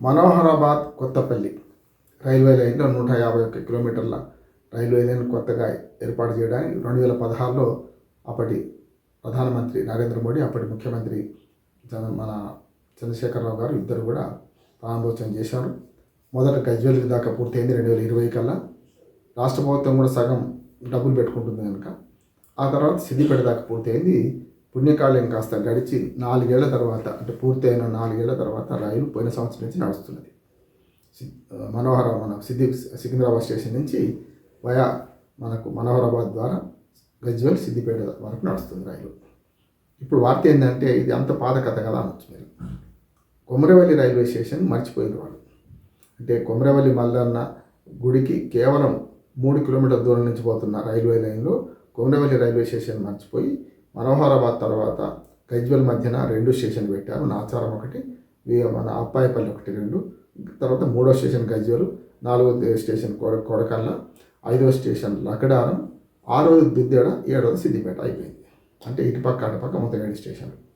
Manoharabad Kothapalli railway లైన్లో నూట యాభై ఒక్క కిలోమీటర్ల రైల్వే లైన్ కొత్తగా ఏర్పాటు చేయడానికి రెండు వేల పదహారులో అప్పటి ప్రధానమంత్రి నరేంద్ర మోడీ అప్పటి ముఖ్యమంత్రి జన మన చంద్రశేఖరరావు గారు ఇద్దరు కూడా ప్రారంభోత్సవం చేశారు. మొదట గజ్వేల్ దాకా పూర్తయింది రెండు వేల ఇరవై కల్లా. రాష్ట్ర ప్రభుత్వం కూడా సగం డబ్బులు పెట్టుకుంటుంది కనుక. ఆ తర్వాత సిద్దిపేట దాకా పూర్తయింది పుణ్యకాలం కాస్త గడిచి నాలుగేళ్ళ తర్వాత అంటే పూర్తయిన నాలుగేళ్ళ తర్వాత రైలు పోయిన సంవత్సరం నుంచి నడుస్తున్నది. మనోహర మన సిద్ది సికింద్రాబాద్ స్టేషన్ నుంచి వయా మనకు మనోహరాబాద్ ద్వారా గజ్వేల్ సిద్దిపేట వరకు నడుస్తుంది రైలు. ఇప్పుడు వార్త ఏంటంటే ఇది అంత పాత కథ కదా అనొచ్చు మీరు. కొమరవల్లి రైల్వే స్టేషన్ మర్చిపోయిన వాళ్ళు. అంటే కొమరవల్లి మల్లన్న గుడికి కేవలం మూడు కిలోమీటర్ల దూరం నుంచి పోతున్న రైల్వే లైన్లో కొమరవల్లి రైల్వే స్టేషన్ మర్చిపోయి మనోహరాబాద్ తర్వాత గజ్వెల్ మధ్యన రెండు స్టేషన్ పెట్టారు. నాచారం ఒకటి వి- మన అప్పాయపల్లి ఒకటి రెండు. తర్వాత మూడో స్టేషన్ గజ్వెల్ నాలుగో స్టేషన్ కొడ కొడకల్ల ఐదో స్టేషన్ లకడారం ఆరోది దుద్దేడ ఏడవది సిద్దిపేట అయిపోయింది. అంటే ఇటుపక్క అటుపక్క మొత్తం ఏడు స్టేషన్లు.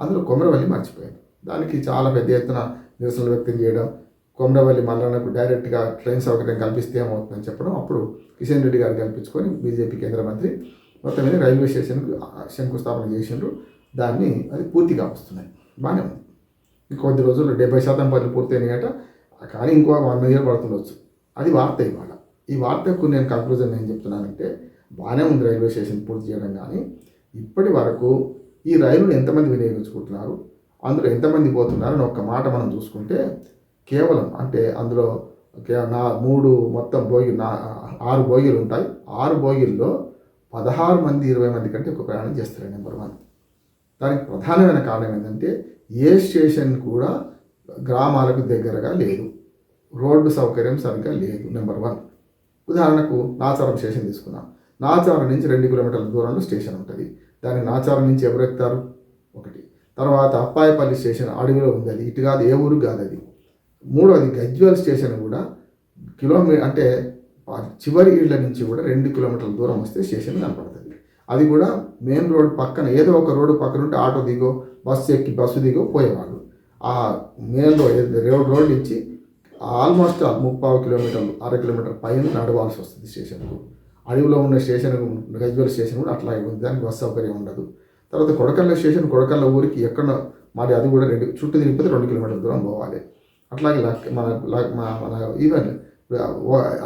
అందులో కొమరవల్లి మర్చిపోయింది దానికి చాలా పెద్ద ఎత్తున నిరసనలు వ్యక్తం చేయడం కొమరవల్లి మల్లన్నకు డైరెక్ట్గా ట్రైన్ సౌకర్యం కల్పిస్తే ఏమవుతుందని చెప్పడం అప్పుడు కిషన్ రెడ్డి గారు కల్పించుకొని బీజేపీ కేంద్ర మంత్రి మొత్తం మీద రైల్వే స్టేషన్కు శంకుస్థాపన చేసిండ్రు. దాన్ని అది పూర్తిగా వస్తున్నాయి. బాగానే ఉంది. ఇంకొద్ది రోజుల్లో డెబ్బై శాతం పనులు పూర్తయినాయట. కానీ ఇంకో వన్ ఇయర్ పడుతుండొచ్చు. అది వార్త ఇవాళ. ఈ వార్తకు నేను కంక్లూజన్ ఏం చెప్తున్నానంటే బాగానే ఉంది రైల్వే స్టేషన్ పూర్తి చేయడం కానీ. ఇప్పటి వరకు ఈ రైలును ఎంతమంది వినియోగించుకుంటున్నారు? అందులో ఎంతమంది పోతున్నారు? అని ఒక్క మాట మనం చూసుకుంటే కేవలం అంటే అందులో నా మూడు మొత్తం బోగి నా ఆరు బోగిలు ఉంటాయి. ఆరు బోగిల్లో పదహారు మంది ఇరవై మంది కంటే ఎక్కువ ప్రయాణం చేస్తారు నెంబర్ వన్ దానికి ప్రధానమైన కారణం ఏంటంటే ఏ స్టేషన్ కూడా గ్రామాలకు దగ్గరగా లేదు. రోడ్డు సౌకర్యం సరిగ్గా లేదు నెంబర్ వన్ ఉదాహరణకు నాచారం స్టేషన్ తీసుకున్నాం నాచారం నుంచి రెండు కిలోమీటర్ల దూరంలో స్టేషన్ ఉంటుంది. దాన్ని నాచారం నుంచి ఎవరు ఎక్కుతారు? ఒకటి. తర్వాత అప్పాయపల్లి స్టేషన్ అడవిలో ఉంది అది ఇటు కాదు ఏ ఊరు కాదు అది మూడవది గజ్వేల్ స్టేషన్ కూడా కిలోమీ అంటే చివరి ఇళ్ళ నుంచి కూడా రెండు కిలోమీటర్ల దూరం వస్తే స్టేషన్ కనపడుతుంది. అది కూడా మెయిన్ రోడ్ పక్కన ఏదో ఒక రోడ్డు పక్కన ఉంటే ఆటో దిగో బస్సు ఎక్కి బస్సు దిగో పోయేవాళ్ళు. ఆ మెయిన్ రోడ్ రోడ్ రోడ్ నుంచి ఆల్మోస్ట్ ముప్పావు కిలోమీటర్లు అర కిలోమీటర్ పైన నడవాల్సి వస్తుంది స్టేషన్కు. అడవిలో ఉన్న స్టేషన్ గజ్వేల్ స్టేషన్ కూడా అట్లాగే ఉంది. దానికి బస్సు సౌకర్యం ఉండదు. తర్వాత కొడకల్ల స్టేషన్ కొడకల్ల ఊరికి ఎక్కడ మరి అది కూడా రెండు చుట్టూ తిరిగిపోతే రెండు కిలోమీటర్ల దూరం పోవాలి. అట్లాగే మన మన మన ఈవెన్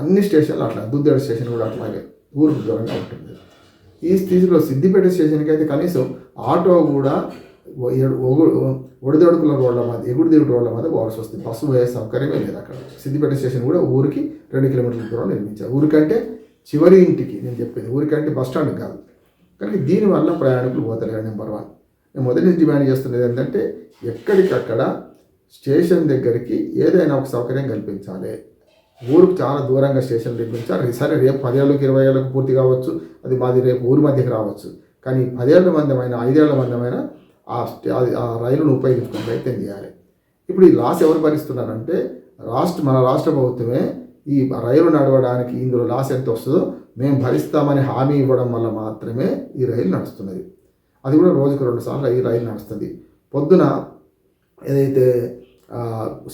అన్ని స్టేషన్లు అట్లా దుద్దేడు స్టేషన్ కూడా అట్లాగే ఊరికి దూరంగా ఉంటుంది. ఈ స్థితిలో సిద్దిపేట స్టేషన్కి అయితే కనీసం ఆటో కూడా ఒడిదొడుకుల రోడ్ల మధ్య ఎగుడు దిగుడు రోడ్ల మధ్య పోవాల్సి వస్తుంది. బస్సు పోయే సౌకర్యమే లేదు అక్కడ. సిద్దిపేట స్టేషన్ కూడా ఊరికి రెండు కిలోమీటర్ల దూరం నిర్మించారు. ఊరికంటే చివరి ఇంటికి నేను చెప్పేది ఊరికంటే బస్ స్టాండ్ కాదు. కానీ దీనివల్ల ప్రయాణికులు పోతలేరు నెంబర్ వన్. నేను మొదటి నుంచి డిమాండ్ చేస్తున్నది ఏంటంటే ఎక్కడికక్కడ స్టేషన్ దగ్గరికి ఏదైనా ఒక సౌకర్యం కల్పించాలి. ఊరుకు చాలా దూరంగా స్టేషన్ నిర్మించాలి సరే రేపు పదేళ్ళకి ఇరవై ఏళ్ళకి పూర్తి కావచ్చు. అది మాది రేపు ఊరి మధ్యకి రావచ్చు. కానీ పదేళ్ళ మందమైన ఐదేళ్ళ మందమైన ఆ స్టే- అది- ఆ రైలును ఉపయోగించుకునే ప్రయత్నం చేయాలి. ఇప్పుడు ఈ లాస్ ఎవరు భరిస్తున్నారంటే రాష్ట్ర మన రాష్ట్ర ప్రభుత్వమే ఈ రైలు నడవడానికి ఇందులో లాస్ ఎంత వస్తుందో మేము భరిస్తామని హామీ ఇవ్వడం వల్ల మాత్రమే ఈ రైలు నడుస్తున్నది. అది కూడా రోజుకు రెండు సార్లు ఈ రైలు నడుస్తుంది. పొద్దున ఏదైతే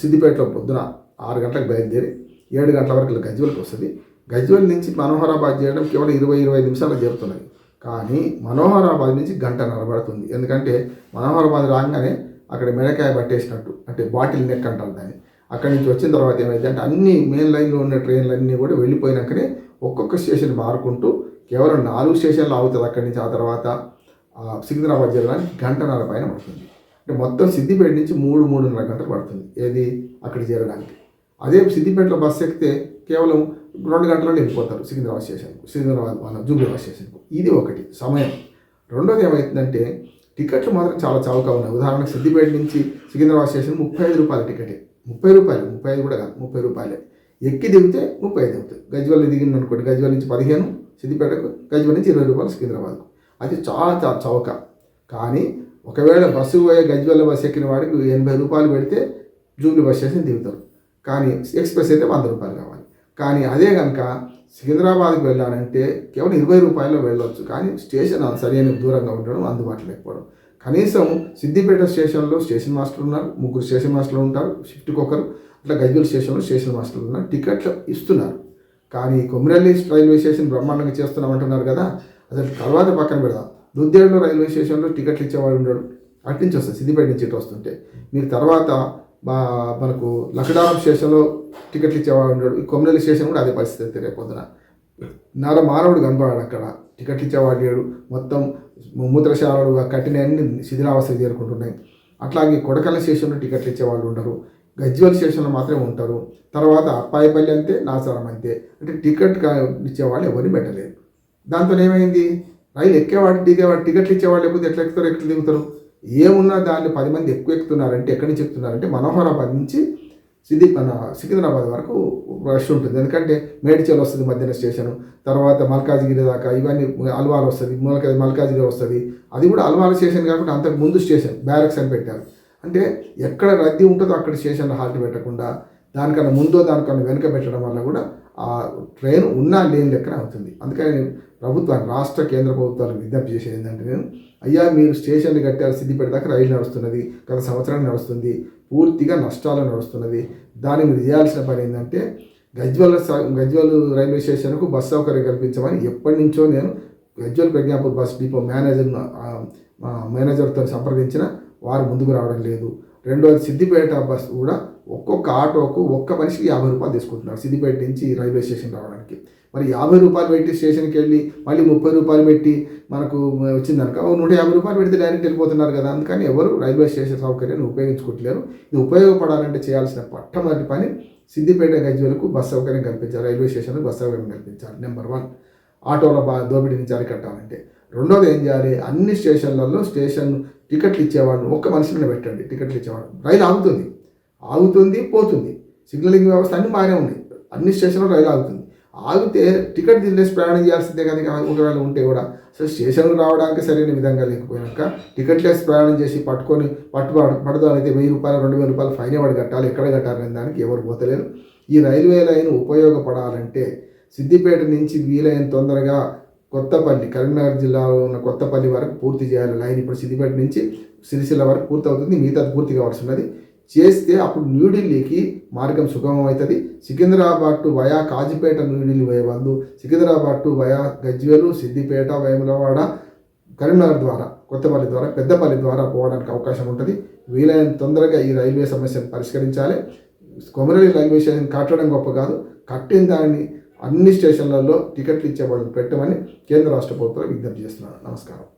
సిద్దిపేటలో పొద్దున ఆరు గంటలకు బయలుదేరి ఏడు గంటల వరకు గజ్వెల్కి వస్తుంది. గజ్వెల్ నుంచి మనోహరాబాద్ చేయడం కేవలం ఇరవై ఇరవై నిమిషాలు చేరుతున్నది కానీ మనోహరాబాద్ నుంచి గంట నరబడుతుంది ఎందుకంటే మనోహరాబాద్ రాగానే అక్కడ మెడకాయ పట్టేసినట్టు అంటే బాటిల్ నెక్ అంటారు దాన్ని. అక్కడి నుంచి వచ్చిన తర్వాత ఏమైంది అంటే అన్ని మెయిన్ లైన్లో ఉన్న ట్రైన్లు అన్నీ కూడా వెళ్ళిపోయినాకనే ఒక్కొక్క స్టేషన్ మారుకుంటూ కేవలం నాలుగు స్టేషన్లు ఆగుతుంది అక్కడి నుంచి. ఆ తర్వాత సికింద్రాబాద్ జిల్లానికి గంటన్నర పైన పడుతుంది. అంటే మొత్తం సిద్దిపేట నుంచి మూడు మూడున్నర గంటలు పడుతుంది. ఏది? అక్కడికి చేరడానికి. అదే సిద్దిపేటలో బస్సు ఎక్కితే కేవలం రెండు గంటల్లో వెళ్ళిపోతారు సికింద్రాబాద్ స్టేషన్కు సికింద్రాబాద్ మన జూబ్లీబాద్ స్టేషన్కు. ఇది ఒకటి సమయం. రెండోది ఏమవుతుందంటే టికెట్లు మాత్రం చాలా చౌకగా ఉన్నాయి. ఉదాహరణకు సిద్దిపేట నుంచి సికింద్రాబాద్ స్టేషన్ ముప్పై ఐదు రూపాయల టికెటే. ముప్పై రూపాయలు ముప్పై ఐదు కూడా కాదు ముప్పై రూపాయలే. ఎక్కి దిగితే ముప్పై ఐదు అవుతుంది గజ్వల్ దిగింది అనుకోండి గజ్వల్ నుంచి పదిహేను సిద్దిపేటకు గజ్వల్ నుంచి ఇరవై రూపాయలు సికింద్రాబాద్కు. అది చాలా చాలా చౌక. కానీ ఒకవేళ బస్సు పోయే గజ్వల్ బస్సు ఎక్కిన వాడికి ఎనభై రూపాయలు పెడితే జూబ్లీ బస్ స్టేషన్ దిగుతారు. కానీ ఎక్స్ప్రెస్ అయితే వంద రూపాయలు కావాలి. కానీ అదే కనుక సికింద్రాబాద్కి వెళ్ళాలంటే కేవలం ఇరవై రూపాయలు వెళ్ళొచ్చు. కానీ స్టేషన్ సరైన దూరంగా ఉండడం అందుబాటులో లేకపోవడం. కనీసం సిద్దిపేట స్టేషన్లో స్టేషన్ మాస్టర్లు ఉన్నారు ముగ్గురు స్టేషన్ మాస్టర్లు ఉంటారు షిఫ్ట్కి ఒకరు అట్లా గజ్వల్ స్టేషన్లో స్టేషన్ మాస్టర్లు ఉన్నారు టికెట్లు ఇస్తున్నారు. కానీ కొమిరల్లి రైల్వే స్టేషన్ బ్రహ్మాండంగా చేస్తున్నాం అంటున్నారు కదా అసలు తర్వాత పక్కన పెడదాం. దుద్దేడులో రైల్వే స్టేషన్లో టికెట్లు ఇచ్చేవాడు ఉండడు. అటు నుంచి వస్తుంది సిద్దిపేట నుంచి ఇటు వస్తుంటే. మీరు తర్వాత మా మనకు లక్కడారం స్టేషన్లో టికెట్లు ఇచ్చేవాడు ఉండడు. ఈ స్టేషన్ కూడా అదే పరిస్థితి రేపు పొద్దున. నర మానవుడు కనపడాడు అక్కడ. టికెట్లు ఇచ్చేవాడు లేడు. మొత్తం మూత్రశాలలు కట్టిన అన్ని శిథిలావస్థకు చేరుకుంటున్నాయి అట్లాగే కొడకల్ల స్టేషన్లో టికెట్లు ఇచ్చేవాళ్ళు ఉండరు. గజ్వేల్ స్టేషన్లో మాత్రమే ఉంటారు. తర్వాత అప్పాయిపల్లి అంతే నాచారం అంతే. అంటే టికెట్ ఇచ్చేవాళ్ళు ఎవరిని పెట్టలేదు దాంతో ఏమైంది రైలు ఎక్కేవాడు దిగేవాడు టికెట్లు ఇచ్చేవాళ్ళు లేకపోతే ఎట్లా ఎక్కుతారు ఎట్లా దిగుతారు? ఏమున్నా దాన్ని పది మంది ఎక్కువ ఎక్కుతున్నారంటే ఎక్కడి నుంచి ఎక్కుతున్నారంటే మనోహరాబాద్ నుంచి సిద్ది మన సికింద్రాబాద్ వరకు రష్ ఉంటుంది. ఎందుకంటే మేడ్చల్ వస్తుంది మధ్యాహ్న స్టేషన్ తర్వాత మల్కాజ్గిరి దాకా ఇవన్నీ అల్వాల్ వస్తుంది మల్కా మల్కాజ్గిరి వస్తుంది. అది కూడా అల్వాల్ స్టేషన్ కాబట్టి అంతకు ముందు స్టేషన్ బ్యారక్స్ అని పెట్టారు. అంటే ఎక్కడ రద్దీ ఉంటుందో అక్కడ స్టేషన్లో హాల్ట్ పెట్టకుండా దానికన్నా ముందో దానికన్నా వెనుక పెట్టడం వల్ల కూడా ఆ ట్రైన్ ఉన్నా లేని లెక్కన అవుతుంది. అందుకని నేను ప్రభుత్వాన్ని రాష్ట్ర కేంద్ర ప్రభుత్వాలకు విజ్ఞప్తి చేసేది ఏంటంటే నేను అయ్యా మీరు స్టేషన్లు కట్టారు సిద్దిపేట దాకా రైలు నడుస్తున్నది గత సంవత్సరం నడుస్తుంది పూర్తిగా నష్టాలు నడుస్తున్నది. దాన్ని మీరు చేయాల్సిన పని ఏంటంటే గజ్వల్ గజ్వల్ రైల్వే స్టేషన్కు బస్ సౌకర్యం కల్పించమని ఎప్పటి నుంచో నేను Gajwel Pragnapur bus depot manager మేనేజర్తో సంప్రదించిన వారు ముందుకు రావడం లేదు. రెండోది సిద్దిపేట బస్ కూడా ఒక్కొక్క ఆటోకు ఒక్క మనిషికి యాభై రూపాయలు తీసుకుంటున్నారు సిద్దిపేట నుంచి రైల్వే స్టేషన్ రావడానికి. మరి యాభై రూపాయలు పెట్టి స్టేషన్కి వెళ్ళి మళ్ళీ ముప్పై రూపాయలు పెట్టి మనకు వచ్చిందనుక నూట యాభై రూపాయలు పెడితే డైరెక్ట్ వెళ్ళిపోతున్నారు కదా. అందుకని ఎవరు రైల్వే స్టేషన్ సౌకర్యాన్ని ఉపయోగించుకోవట్లేరు. ఇది ఉపయోగపడాలంటే చేయాల్సిన మొట్టమొదటి పని సిద్దిపేట గజ్వెలకు బస్ సౌకర్యం కల్పించాలి రైల్వే స్టేషన్కు బస్ సౌకర్యం కల్పించాలి. నెంబర్ వన్ ఆటోల బా దోపిడీ నుంచి అరికట్టాలంటే. రెండోది ఏం చేయాలి? అన్ని స్టేషన్లలో స్టేషన్ టికెట్లు ఇచ్చేవాళ్ళు ఒక్క మనిషిని పెట్టండి టికెట్లు ఇచ్చేవాడు రైలు ఆగుతుంది. ఆగుతుంది పోతుంది. సిగ్నలింగ్ వ్యవస్థ అన్నీ బాగానే ఉన్నాయి అన్ని స్టేషన్లో రైలు ఆగుతుంది. ఆగితే టికెట్ తినేసి ప్రయాణం చేయాల్సిందే కదా ఒకవేళ ఉంటే కూడా. అసలు స్టేషన్కి రావడానికి సరైన విధంగా లేకపోయాక టికెట్ లేసి ప్రయాణం చేసి పట్టుకొని పట్టు పడదాం అయితే వెయ్యి రూపాయలు రెండు వేల రూపాయలు ఫైన్ ఎవరు కట్టాలి ఎక్కడ కట్టాలనే దానికి ఎవరు పోతలేరు. ఈ రైల్వే లైన్ ఉపయోగపడాలంటే సిద్దిపేట నుంచి వీలైన తొందరగా కొత్తపల్లి కరీంనగర్ జిల్లాలో ఉన్న కొత్తపల్లి వరకు పూర్తి చేయాలి. లైన్ ఇప్పుడు సిద్దిపేట నుంచి సిరిసిల్ల వరకు పూర్తి అవుతుంది మిగతా పూర్తి కావాల్సి ఉన్నది. చేస్తే అప్పుడు న్యూఢిల్లీకి మార్గం సుగమం అవుతుంది. సికింద్రాబాద్ టు వయా కాజిపేట న్యూఢిల్లీ పోయే సికింద్రాబాద్ టు వయా గజ్వేలు సిద్దిపేట వేములవాడ కరీంనగర్ ద్వారా కొత్తపల్లి ద్వారా పెద్దపల్లి ద్వారా పోవడానికి అవకాశం ఉంటుంది. వీలైన తొందరగా ఈ రైల్వే సమస్యను పరిష్కరించాలి. కొమరలి రైల్వే స్టేషన్ కట్టడం గొప్ప కాదు. కట్టిన దాన్ని అన్ని స్టేషన్లలో టికెట్లు ఇచ్చేవాళ్ళు పెట్టమని కేంద్ర రాష్ట్ర ప్రభుత్వాలు విజ్ఞప్తి చేస్తున్నాను నమస్కారం.